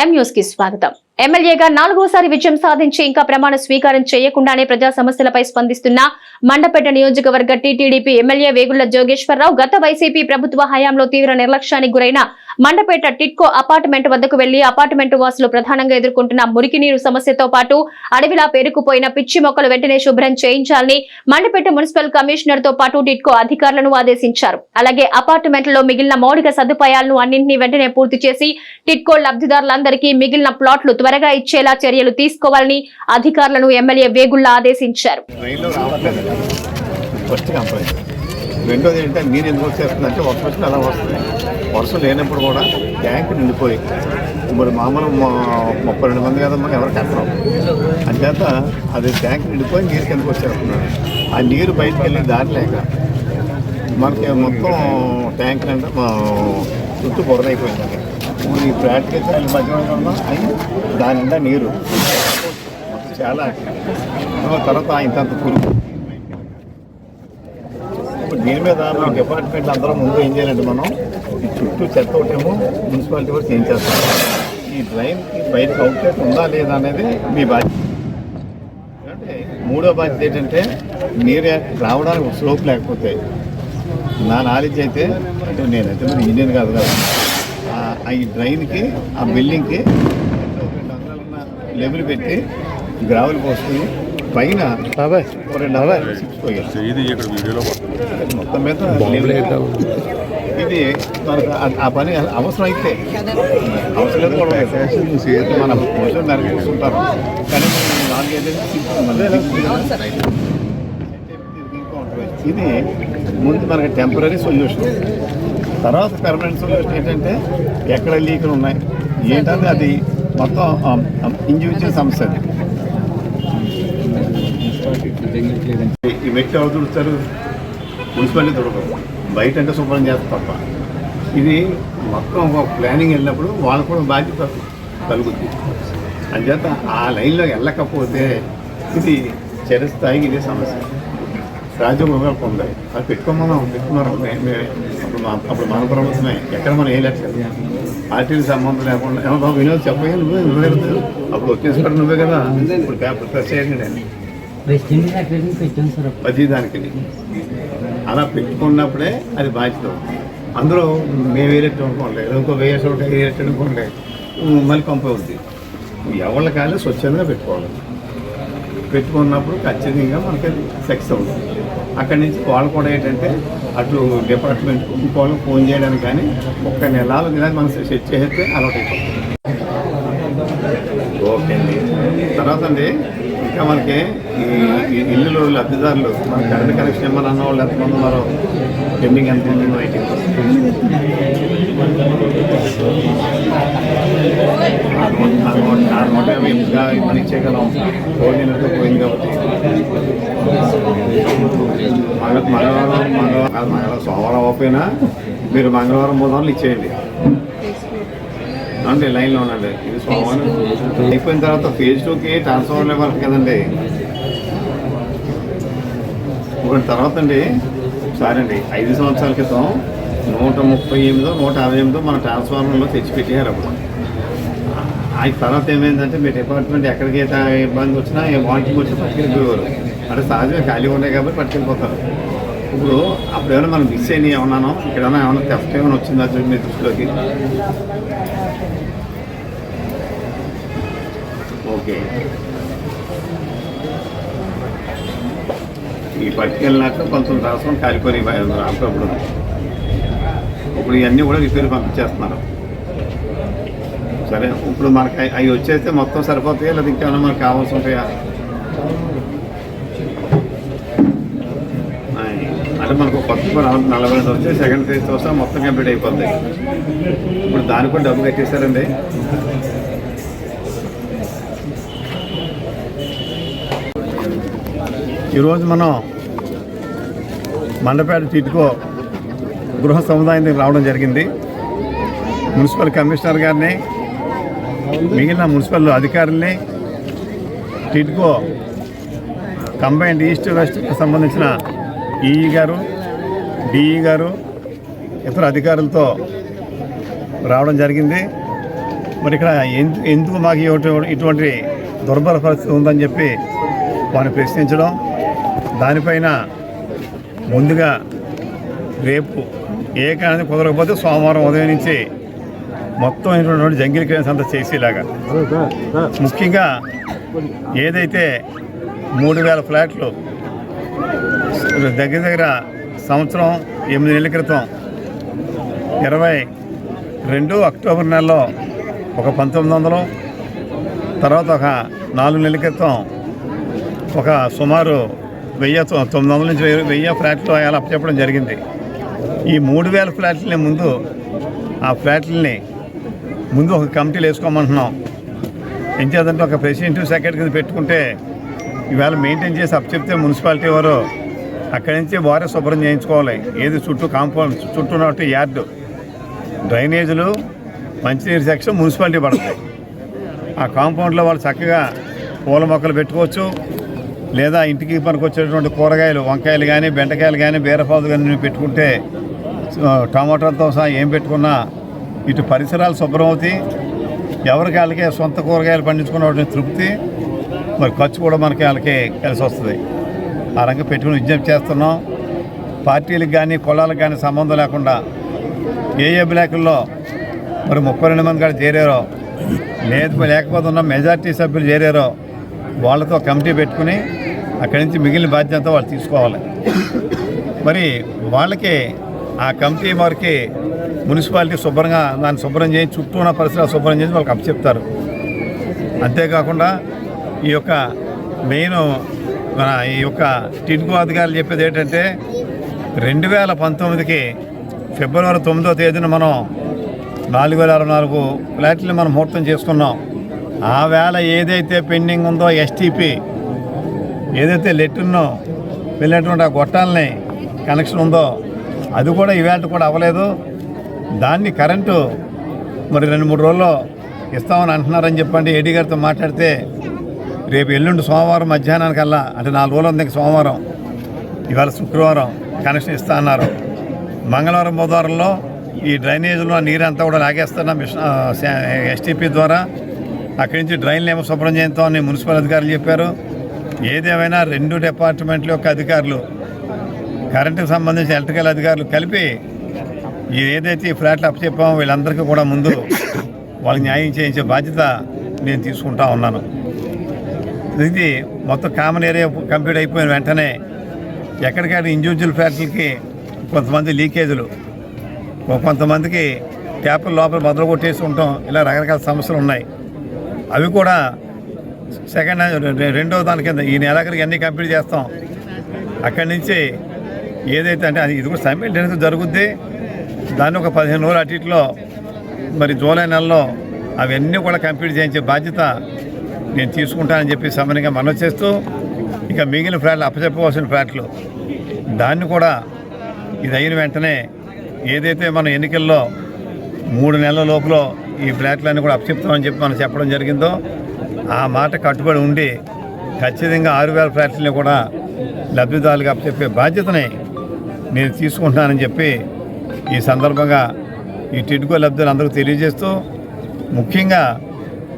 ఎం న్యూస్కి స్వాగతం. ఎమ్మెల్యేగా నాలుగోసారి విజయం సాధించి ఇంకా ప్రమాణ స్వీకారం చేయకుండానే ప్రజా సమస్యలపై స్పందిస్తున్న మండపేట నియోజకవర్గ టీటీడీపీ ఎమ్మెల్యే వేగుళ్ళ జోగేశ్వరరావు గత వైసీపీ ప్రభుత్వ హయాంలో తీవ్ర నిర్లక్ష్యానికి గురైన మండపేట టిట్కో అపార్ట్మెంట్ వద్దకు వెళ్ళి అపార్ట్మెంట్ వాసులు ప్రధానంగా ఎదుర్కొంటున్న మురికి నీరు సమస్యతో పాటు అడవిలా పేరుకుపోయిన పిచ్చి మొక్కలు వెంటనే శుభ్రం చేయించాలని మండపేట మున్సిపల్ కమిషనర్తో పాటు టిట్కో అధికారులను ఆదేశించారు. అలాగే అపార్ట్మెంట్లలో మిగిలిన మౌలిక సదుపాయాలను అన్నింటినీ వెంటనే పూర్తి చేసి టిట్కో లబ్ధిదారులందరికీ మిగిలిన ప్లాట్లు త్వరగా ఇచ్చేలా చర్యలు తీసుకోవాలని అధికారులను ఎమ్మెల్యే వేగుల్లా ఆదేశించారు. రెండోది ఏంటంటే నీరు ఎందుకు వచ్చేస్తుందంటే ఒక ప్రశ్న అలా వస్తుంది వర్షం లేనప్పుడు కూడా ట్యాంక్ నిండిపోయి మరి మామూలు మా ముప్పై రెండు మంది కదా మనం ఎవరు కట్టడం అంచేత అది ట్యాంక్ నిండిపోయి నీరు కిందకు వచ్చేస్తున్నాడు ఆ నీరు బయటకు వెళ్ళి దారి లేక మనకి మొత్తం ట్యాంక్ అంటే మా చుట్టూ బురదైపోయింది ఇప్పుడు ఈ ఫ్లాట్కి అయితే వీళ్ళ మధ్య దాని నిండా నీరు. చాలా. తర్వాత ఇంతంత పురుగు దీని మీద మన డిపార్ట్మెంట్ అందరం ముందు ఏం చేయాలంటే మనం ఈ చుట్టూ చెత్త ఒకటేమో మున్సిపాలిటీ కూడా ఏం చేస్తాం? ఈ డ్రైన్కి బయటకు అవుట్లెట్ ఉందా లేదా అనేది మీ బాధ్యత. అంటే మూడో బాధ్యత ఏంటంటే నీరు రావడానికి ఒక స్లోప్ లేకపోతే నా నాలెడ్జ్ అయితే అంటే నేనైతే మరి ఇండియన్ కాదు కదా. ఆ- ఈ డ్రైన్కి ఆ బిల్డింగ్కి రెండు అంగాలున్న లెవెల్ పెట్టి గ్రావెల్ పోస్తుంది పైన ఓ రెండు అంగాలు సిక్స్ పోయాలి ఇది ఇక్కడ వీడియోలో మొత్తం మీద లేవు. ఇది మనకు ఆ- పని అవసరం అయితే అవసరం లేదు కూడా ఫ్యాషన్ చేతి మన మనుషులు మేరకు చూసుకుంటారు కానీ నాలుగైదు ఇది ముందు మనకి టెంపరీ సొల్యూషన్ తర్వాత పెర్మనెంట్ సొల్యూషన్ ఏంటంటే ఎక్కడ లీకులు ఉన్నాయి? ఏంటంటే అది మొత్తం ఇండివిజువల్ సమస్య ఈ మెట్లు ఎవరు తుడుస్తారు మున్సిపాలిటీ తుడకరు బయట అంటే శుభ్రం చేస్తారు తప్ప. ఇది మొత్తం ఒక ప్లానింగ్ వెళ్ళినప్పుడు వాళ్ళు కూడా బాధ్యత కలుగుద్ది. అంచేత ఆ లైన్లో వెళ్ళకపోతే ఇది చరిస్థాయికి ఇదే సమస్య. రాజ్యాంగంగా పొందాయి అది పెట్టుకోమన్నా పెట్టుకున్నారు. అప్పుడు మా అప్పుడు మన ప్రభుత్వమే. ఎక్కడ మనం ఏ లెక్క పార్టీలకు సంబంధం లేకుండా. ఏమో బాబు వినోద్ చెప్పగా నువ్వే నువ్వే అప్పుడు వచ్చేసి నువ్వే కదా. ఇప్పుడు పేపర్ ప్రెస్ చేయండి సార్ ప్రతి దానికి అలా పెట్టుకున్నప్పుడే అది బాధ్యత అందులో మేము వేరేట్టు అనుకోండి ఇంకో వేరే చోట వేరేట్టు అనుకోండి మళ్ళీ కొంప అవుద్ది. ఎవరి కాలే స్వచ్ఛంగా పెట్టుకోవాలి. పెట్టుకున్నప్పుడు ఖచ్చితంగా మనకి సెక్స్ అవుతుంది. అక్కడి నుంచి వాళ్ళు కూడా ఏంటంటే అటు డిపార్ట్మెంట్ ఇంకోళ్ళు ఫోన్ చేయడానికి కానీ ఒక్క నెలలు నెల మనం సెట్ చేస్తే అలవాటు అయిపోతుంది. ఓకే అండి. తర్వాత అండి. ఇంకా మనకి ఈ ఇల్లులు లబ్ధిదారులు మన కరెంట్ కనెక్షన్ ఏమన్నా వాళ్ళు ఎంతమంది ఉన్నారో పెండింగ్ ఎంత ఉందో అయితే నూట యాభై ఇంకా మనం ఇచ్చేయగలం పోయింది కాబట్టి మగ మంగళవారం మంగళవారం మంగళవారం సోమవారం అవ్వకపోయినా మీరు మంగళవారం బుధవారం ఇచ్చేయండి. అండి లైన్లో ఉండండి. ఇది సోమవారం అయిపోయిన తర్వాత ఫేజ్ టూకి ట్రాన్స్ఫర్ ఇవ్వాలి కదండి. ఇప్పుడు తర్వాత అండి ఒకసారి అండి. ఐదు సంవత్సరాల క్రితం నూట ముప్పై ఎనిమిదో నూట యాభై ఎనిమిదో మన ట్రాన్స్ఫార్మర్లో తెచ్చి పెట్టారు అప్పుడు. ఆ తర్వాత ఏమైందంటే మీ డిపార్ట్మెంట్ ఎక్కడికి ఇబ్బంది వచ్చినా ఏ వాంటింగ్ వచ్చి పట్టుకెళ్ళిపోయేవారు. అంటే సహజంగా ఖాళీ ఉన్నాయి కాబట్టి పట్టుకెళ్ళిపోతారు. ఇప్పుడు అప్పుడు ఏమైనా మనం మిస్ అయినాయి ఏమన్నానో ఇక్కడ ఏమైనా తెఫ్ట్ ఏమైనా వచ్చిందా మీ దృష్టిలోకి? ఓకే. ఈ పట్టుకెళ్ళినాక కొంచెం రాష్ట్రం కాలిపోయి అప్పుడప్పుడు. ఇప్పుడు ఇవన్నీ కూడా రిపేర్ పంపించేస్తున్నారు. సరే ఇప్పుడు మనకి అవి- వచ్చేస్తే మొత్తం సరిపోతాయా? లేదా ఇంకేమైనా మనకు కావాల్సి ఉంటాయా? అంటే మనకు కొత్త నలభై ఐదు వస్తే సెకండ్ ఫేజ్ వస్తే మొత్తం కంప్లీట్ అయిపోతుంది ఇప్పుడు దానికి కూడా డబ్బు కట్టేశారండి. ఈరోజు మనం మండపేట చిట్కో గృహ సముదాయం దగ్గర రావడం జరిగింది. మున్సిపల్ కమిషనర్ గారిని మిగిలిన మున్సిపల్ అధికారుల్ని టిట్కో కంబైన్డ్ ఈస్ట్ వెస్ట్కి సంబంధించిన ఈఈ గారు డిఈ గారు ఇతర అధికారులతో రావడం జరిగింది. మరి ఇక్కడ ఎందుకు ఎందుకు మాకు ఇటువంటి దుర్బల పరిస్థితి ఉందని చెప్పి వారిని ప్రశ్నించడం దానిపైన ముందుగా రేపు ఏ కారణం కుదరకపోతే సోమవారం ఉదయం నుంచి మొత్తం అయినటువంటి జంగిల్ క్లియరెన్స్ అంతా చేసేలాగా. ముఖ్యంగా ఏదైతే మూడు వేల ఫ్లాట్లు దగ్గర దగ్గర సంవత్సరం ఎనిమిది నెలల క్రితం ఇరవై రెండు అక్టోబర్ నెలలో ఒక పంతొమ్మిది వందలు తర్వాత ఒక నాలుగు నెలల క్రితం ఒక సుమారు వెయ్యి తొమ్మిది వందల నుంచి వెయ్యి వెయ్యి ఫ్లాట్లు అలా అప్పచెప్పడం జరిగింది. ఈ మూడు వేల ఫ్లాట్లని ముందు ఆ ఫ్లాట్లని ముందు ఒక కమిటీలు వేసుకోమంటున్నాం. ఏం చేద్దంటే ఒక ప్రెసిడెంట్ సెక్రటరీ కింద పెట్టుకుంటే ఇవాళ మెయింటైన్ చేసి అప్పచెప్తే మున్సిపాలిటీ వారు అక్కడి నుంచి వారే శుభ్రం చేయించుకోవాలి. ఏది చుట్టూ కాంపౌండ్ చుట్టూ ఉన్నట్టు యార్డు. డ్రైనేజీలు మంచినీరు సెక్షన్ మున్సిపాలిటీ పడుతుంది ఆ కాంపౌండ్లో వాళ్ళు చక్కగా పూల మొక్కలు పెట్టుకోవచ్చు. లేదా ఇంటికి పనికొచ్చేటువంటి కూరగాయలు వంకాయలు కానీ బెండకాయలు కానీ బీరపాదు కానీ పెట్టుకుంటే టమాటాలతో సహా ఏం పెట్టుకున్నా ఇటు పరిసరాలు శుభ్రం అవుతాయి. ఎవరికి వాళ్ళకి సొంత కూరగాయలు పండించుకున్న తృప్తి. మరి ఖర్చు కూడా మనకి వాళ్ళకి కలిసి వస్తుంది. ఆ రంగం పెట్టుకుని విజ్ఞప్తి చేస్తున్నాం. పార్టీలకు కానీ కులాలకు కానీ సంబంధం లేకుండా ఏ ఏ బ్లాకుల్లో మరి ముప్పై రెండు మంది కాడ చేరారో లేదు లేకపోతే ఉన్న మెజార్టీ సభ్యులు చేరారో వాళ్ళతో కమిటీ పెట్టుకుని అక్కడి నుంచి మిగిలిన బాధ్యత వాళ్ళు తీసుకోవాలి. మరి వాళ్ళకి ఆ కమిటీ వారికి మున్సిపాలిటీ శుభ్రంగా దాన్ని శుభ్రం చేసి చుట్టూ ఉన్న పరిసరాలు శుభ్రం చేసి వాళ్ళకి అప్పచెప్తారు. అంతేకాకుండా ఈ యొక్క మెయిన్ మన ఈ యొక్క టిడ్కో అధికారులు చెప్పేది ఏంటంటే రెండు వేల పంతొమ్మిదికి ఫిబ్రవరి తొమ్మిదో తేదీన మనం నాలుగు వేల అరవై నాలుగు ఫ్లాట్లు మనం ముహూర్తం చేసుకున్నాం. ఆ వేళ ఏదైతే పెండింగ్ ఉందో ఎస్టీపీ ఏదైతే లెట్టున్నో వెళ్ళినటువంటి ఆ గొట్టాలని కనెక్షన్ ఉందో అది కూడా ఈవేళ కూడా అవ్వలేదు. దాన్ని కరెంటు మరి రెండు మూడు రోజుల్లో ఇస్తామని అంటున్నారని చెప్పండి. ఏడీ గారితో మాట్లాడితే రేపు ఎల్లుండి సోమవారం మధ్యాహ్నానికల్లా అంటే నాలుగు రోజులు ఉంది సోమవారం. ఇవాళ శుక్రవారం కనెక్షన్ ఇస్తా అన్నారు. మంగళవారం బుధవారంలో ఈ డ్రైనేజీలో నీరంతా కూడా లాగేస్తున్న మిషన్ ఎస్టీపీ ద్వారా అక్కడి నుంచి డ్రైన్లు ఏమో శుభ్రం చేస్తామని మున్సిపల్ అధికారులు చెప్పారు. ఏదేమైనా రెండు డిపార్ట్మెంట్ల యొక్క అధికారులు కరెంటుకు సంబంధించిన ఎలక్ట్రికల్ అధికారులు కలిపి ఏదైతే ఈ ఫ్లాట్లు అప్పచెప్పామో వీళ్ళందరికీ కూడా ముందు వాళ్ళకి న్యాయం చేయించే బాధ్యత నేను తీసుకుంటా ఉన్నాను. ఇది మొత్తం కామన్ ఏరియా కంప్లీట్ అయిపోయిన వెంటనే ఎక్కడికక్కడ ఇండివిజువల్ ఫ్లాట్లకి కొంతమంది లీకేజీలు కొంతమందికి ట్యాపుల లోపల బదులు కొట్టేసి ఉంటాం ఇలా రకరకాల సమస్యలు ఉన్నాయి. అవి కూడా సెకండ్ రె- రెండో దాని కింద ఈ నెలాఖరికి అన్నీ కంప్లీట్ చేస్తాం. అక్కడి నుంచి ఏదైతే అంటే అది ఇది కూడా సైమిల్టేనియస్గా జరుగుద్ది. దాన్ని ఒక పదిహేను రోజులు అటు మరి జూలై నెలలో అవన్నీ కూడా కంప్లీట్ చేయించే బాధ్యత నేను తీసుకుంటానని చెప్పి సమన్యంగా మనవి చేస్తూ ఇక మిగిలిన ఫ్లాట్లు అప్పచెప్పవలసిన ఫ్లాట్లు దాన్ని కూడా ఇది అయిన వెంటనే ఏదైతే మన ఎన్నికల్లో మూడు నెలల లోపల ఈ ఫ్లాట్లన్నీ కూడా అప్పచెప్తామని చెప్పి మనం చెప్పడం జరిగిందో ఆ మాట కట్టుబడి ఉండి ఖచ్చితంగా ఆరు వేల ఫ్లాట్లని కూడా లబ్ధిదారులుగా చెప్పే బాధ్యతని నేను తీసుకుంటున్నానని చెప్పి ఈ సందర్భంగా ఈ టిడ్కో లబ్ధులు అందరికీ తెలియజేస్తూ ముఖ్యంగా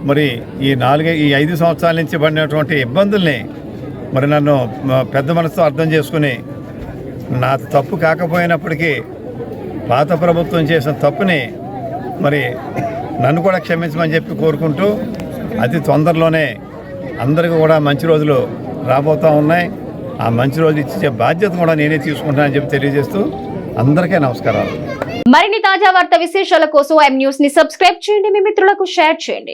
మరి ఈ నాలుగే ఈ ఐదు సంవత్సరాల నుంచి పడినటువంటి ఇబ్బందుల్ని మరి నన్ను పెద్ద మనసుతో అర్థం చేసుకుని నా తప్పు కాకపోయినప్పటికీ పాత ప్రభుత్వం చేసిన తప్పుని మరి నన్ను కూడా క్షమించమని చెప్పి కోరుకుంటూ అతి తొందరలోనే అందరికీ కూడా మంచి రోజులు రాబోతూ ఉన్నాయి. ఆ మంచి రోజు ఇచ్చే బాధ్యత కూడా నేనే తీసుకుంటానని చెప్పి తెలియజేస్తూ అందరికీ నమస్కారాలు. మరిన్ని తాజా వార్త విశేషాల కోసం ఐఎం న్యూస్ని సబ్స్క్రైబ్ చేయండి. మీ మిత్రులకు షేర్ చేయండి.